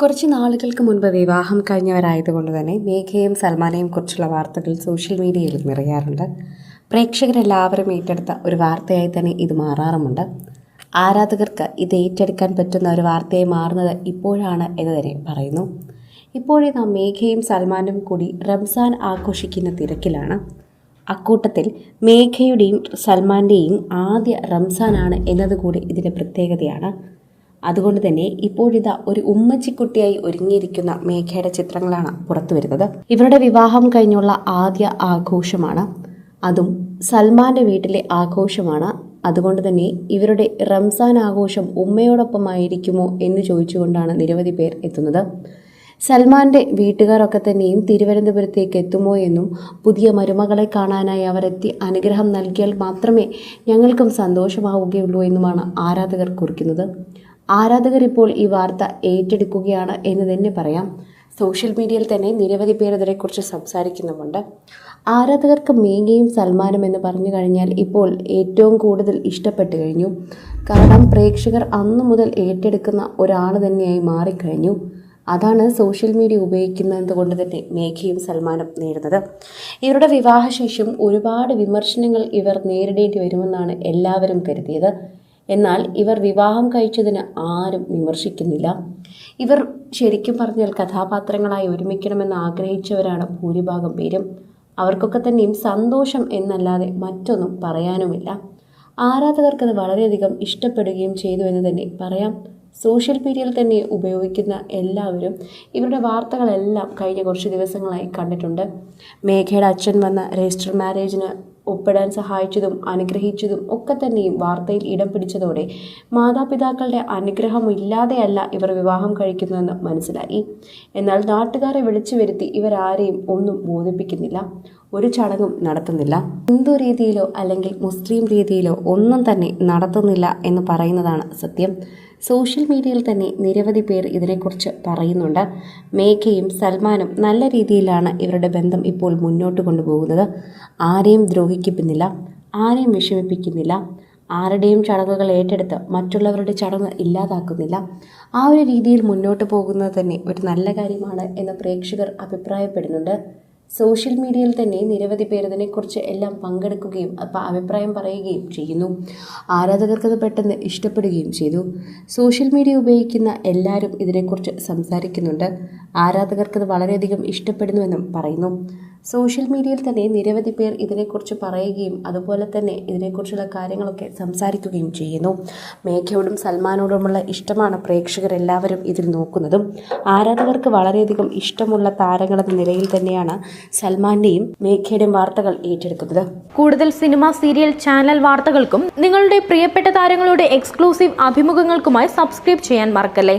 കുറച്ച് നാളുകൾക്ക് മുൻപ് വിവാഹം കഴിഞ്ഞവരായതുകൊണ്ട് തന്നെ മേഘയും സൽമാനെയും കുറിച്ചുള്ള വാർത്തകൾ സോഷ്യൽ മീഡിയയിൽ നിറയാറുണ്ട്. പ്രേക്ഷകരെല്ലാവരും ഏറ്റെടുത്ത ഒരു വാർത്തയായി തന്നെ ഇത് മാറാറുമുണ്ട്. ആരാധകർക്ക് ഇത് ഏറ്റെടുക്കാൻ പറ്റുന്ന ഒരു വാർത്തയായി മാറുന്നത് ഇപ്പോഴാണ് എന്ന് തന്നെ പറയുന്നു ഇപ്പോഴിതാ മേഘയും സൽമാനും കൂടി റംസാൻ ആഘോഷിക്കുന്ന തിരക്കിലാണ്. അക്കൂട്ടത്തിൽ മേഘയുടെയും സൽമാന്റെയും ആദ്യ റംസാനാണ് എന്നതുകൂടി ഇതിന്റെ പ്രത്യേകതയാണ്. അതുകൊണ്ട് തന്നെ ഇപ്പോഴിതാ ഒരു ഉമ്മച്ചിക്കുട്ടിയായി ഒരുങ്ങിയിരിക്കുന്ന മേഘയുടെ ചിത്രങ്ങളാണ് പുറത്തു വരുന്നത്. ഇവരുടെ വിവാഹം കഴിഞ്ഞുള്ള ആദ്യ ആഘോഷമാണ്. അതും സൽമാന്റെ വീട്ടിലെ ആഘോഷമാണ്. അതുകൊണ്ട് തന്നെ ഇവരുടെ റംസാൻ ആഘോഷം ഉമ്മയോടൊപ്പമായിരിക്കുമോ എന്ന് ചോദിച്ചുകൊണ്ടാണ് നിരവധി പേർ എത്തുന്നത്. സൽമാന്റെ വീട്ടുകാരൊക്കെ തന്നെയും തിരുവനന്തപുരത്തേക്ക് എത്തുമോ എന്നും പുതിയ മരുമകളെ കാണാനായി അവരെത്തി അനുഗ്രഹം നൽകിയാൽ മാത്രമേ ഞങ്ങൾക്കും സന്തോഷമാവുകയുള്ളൂ എന്നുമാണ് ആരാധകർ കുറിക്കുന്നത്. ആരാധകർ ഇപ്പോൾ ഈ വാർത്ത ഏറ്റെടുക്കുകയാണ് എന്ന് തന്നെ പറയാം. സോഷ്യൽ മീഡിയയിൽ തന്നെ നിരവധി പേർ ഇതിനെക്കുറിച്ച് സംസാരിക്കുന്നുമുണ്ട്. ആരാധകർക്ക് മേഘയും സൽമാനും എന്ന് പറഞ്ഞു കഴിഞ്ഞാൽ ഇപ്പോൾ ഏറ്റവും കൂടുതൽ ഇഷ്ടപ്പെട്ടു കഴിഞ്ഞു. കാരണം പ്രേക്ഷകർ അന്നു മുതൽ ഏറ്റെടുക്കുന്ന ഒരാൾ തന്നെയായി മാറിക്കഴിഞ്ഞു. അതാണ് സോഷ്യൽ മീഡിയ ഉപയോഗിക്കുന്നത് കൊണ്ട് തന്നെ മേഘയും സൽമാനും നേരിടുന്നത് ഇവരുടെ വിവാഹശേഷം ഒരുപാട് വിമർശനങ്ങൾ ഇവർ നേരിടേണ്ടി വരുമെന്നാണ് എല്ലാവരും കരുതിയത്. എന്നാൽ ഇവർ വിവാഹം കഴിച്ചതിന് ആരും വിമർശിക്കുന്നില്ല. ഇവർ ശരിക്കും പറഞ്ഞാൽ കഥാപാത്രങ്ങളായി ഒരുമിക്കണമെന്ന് ആഗ്രഹിച്ചവരാണ് ഭൂരിഭാഗം പേരും. അവർക്കൊക്കെ തന്നെയും സന്തോഷം എന്നല്ലാതെ മറ്റൊന്നും പറയാനുമില്ല. ആരാധകർക്കത് വളരെയധികം ഇഷ്ടപ്പെടുകയും ചെയ്തു എന്ന് തന്നെ പറയാം. സോഷ്യൽ മീഡിയയിൽ തന്നെ ഉപയോഗിക്കുന്ന എല്ലാവരും ഇവരുടെ വാർത്തകളെല്ലാം കഴിഞ്ഞ കുറച്ച് ദിവസങ്ങളായി കണ്ടിട്ടുണ്ട്. മേഘയുടെ അച്ഛൻ വന്ന രജിസ്റ്റർ മാരേജിന് ഒപ്പിടാൻ സഹായിച്ചതും അനുഗ്രഹിച്ചതും ഒക്കെ തന്നെയും വാർത്തയിൽ ഇടം പിടിച്ചതോടെ മാതാപിതാക്കളുടെ അനുഗ്രഹമില്ലാതെയല്ല ഇവർ വിവാഹം കഴിക്കുന്നതെന്ന് മനസ്സിലായി. എന്നാൽ നാട്ടുകാരെ വിളിച്ചു വരുത്തി ഇവരാരെയും ഒന്നും ബോധിപ്പിക്കുന്നില്ല ഒരു ചടങ്ങും നടത്തുന്നില്ല. ഹിന്ദു രീതിയിലോ അല്ലെങ്കിൽ മുസ്ലിം രീതിയിലോ ഒന്നും തന്നെ നടത്തുന്നില്ല എന്ന് പറയുന്നതാണ് സത്യം. സോഷ്യൽ മീഡിയയിൽ തന്നെ നിരവധി പേർ ഇതിനെക്കുറിച്ച് പറയുന്നുണ്ട്. മേഘയും സൽമാനും നല്ല രീതിയിലാണ് ഇവരുടെ ബന്ധം ഇപ്പോൾ മുന്നോട്ട് കൊണ്ടുപോകുന്നത്. ആരെയും ദ്രോഹിക്കുന്നില്ല ആരെയും വിഷമിപ്പിക്കുന്നില്ല ആരുടെയും ചടങ്ങുകൾ ഏറ്റെടുത്ത് മറ്റുള്ളവരുടെ ചടങ്ങ് ഇല്ലാതാക്കുന്നില്ല. ആ ഒരു രീതിയിൽ മുന്നോട്ട് പോകുന്നത് തന്നെ ഒരു നല്ല കാര്യമാണ് എന്ന് പ്രേക്ഷകർ അഭിപ്രായപ്പെടുന്നുണ്ട്. സോഷ്യൽ മീഡിയയിൽ തന്നെ നിരവധി പേർ ഇതിനെക്കുറിച്ച് എല്ലാം പങ്കെടുക്കുകയും അപ്പം അഭിപ്രായം പറയുകയും ചെയ്യുന്നു. ആരാധകർക്കത് പെട്ടെന്ന് ഇഷ്ടപ്പെടുകയും ചെയ്തു. സോഷ്യൽ മീഡിയ ഉപയോഗിക്കുന്ന എല്ലാവരും ഇതിനെക്കുറിച്ച് സംസാരിക്കുന്നുണ്ട്. ആരാധകർക്കത് വളരെയധികം ഇഷ്ടപ്പെടുന്നുവെന്നും പറയുന്നു. സോഷ്യൽ മീഡിയയിൽ തന്നെ നിരവധി പേർ ഇതിനെക്കുറിച്ച് പറയുകയും അതുപോലെ തന്നെ ഇതിനെക്കുറിച്ചുള്ള കാര്യങ്ങളൊക്കെ സംസാരിക്കുകയും ചെയ്യുന്നു. മേഘയോടും സൽമാനോടുമുള്ള ഇഷ്ടമാണ് പ്രേക്ഷകരെല്ലാവരും ഇതിൽ നോക്കുന്നതും. ആരാധകർക്ക് വളരെയധികം ഇഷ്ടമുള്ള താരങ്ങളെന്ന നിലയിൽ തന്നെയാണ് സൽമാന്റെയും മേഘയുടെയും വാർത്തകൾ ഏറ്റെടുക്കുന്നത്. കൂടുതൽ സിനിമ സീരിയൽ ചാനൽ വാർത്തകൾക്കും നിങ്ങളുടെ പ്രിയപ്പെട്ട താരങ്ങളുടെ എക്സ്ക്ലൂസീവ് അഭിമുഖങ്ങൾക്കുമായി സബ്സ്ക്രൈബ് ചെയ്യാൻ മറക്കല്ലേ?